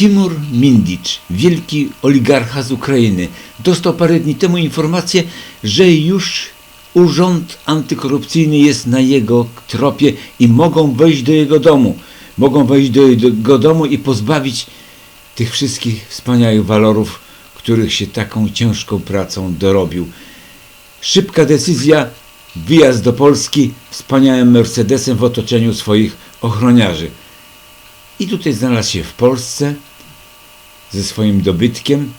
Timur Mindicz, wielki oligarcha z Ukrainy, dostał parę dni temu informację, że już urząd antykorupcyjny jest na jego tropie i mogą wejść do jego domu. Mogą wejść do jego domu i pozbawić tych wszystkich wspaniałych walorów, których się taką ciężką pracą dorobił. Szybka decyzja, wyjazd do Polski wspaniałym Mercedesem w otoczeniu swoich ochroniarzy. I tutaj znalazł się w Polsce ze swoim dobytkiem,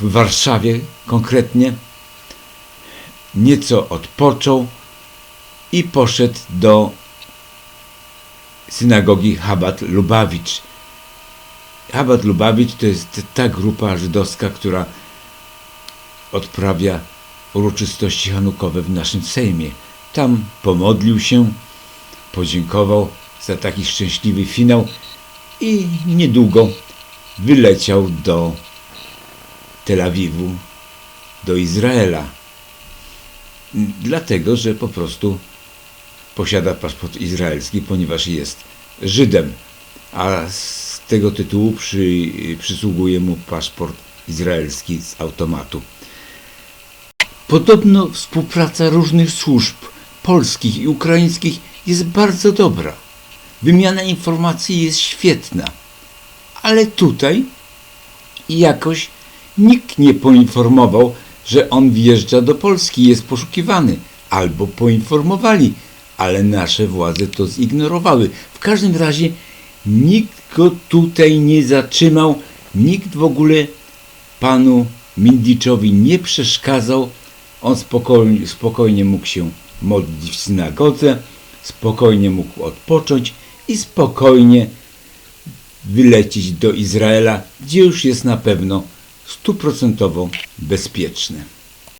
w Warszawie konkretnie. Nieco odpoczął i poszedł do synagogi Chabad Lubawicz. Chabad Lubawicz to jest ta grupa żydowska, która odprawia uroczystości hanukowe w naszym Sejmie. Tam pomodlił się, podziękował za taki szczęśliwy finał i niedługo wyleciał do Tel Awiwu, do Izraela. Dlatego, że po prostu posiada paszport izraelski, ponieważ jest Żydem, a z tego tytułu przy, przysługuje mu paszport izraelski z automatu. Podobno współpraca różnych służb polskich i ukraińskich jest bardzo dobra. Wymiana informacji jest świetna. Ale tutaj jakoś nikt nie poinformował, że on wjeżdża do Polski, jest poszukiwany. Albo poinformowali, ale nasze władze to zignorowały. W każdym razie nikt go tutaj nie zatrzymał, nikt w ogóle panu Mindiczowi nie przeszkadzał. On spokojnie, spokojnie mógł się modlić w synagodze, spokojnie mógł odpocząć i spokojnie wylecieć do Izraela, gdzie już jest na pewno stuprocentowo bezpieczne.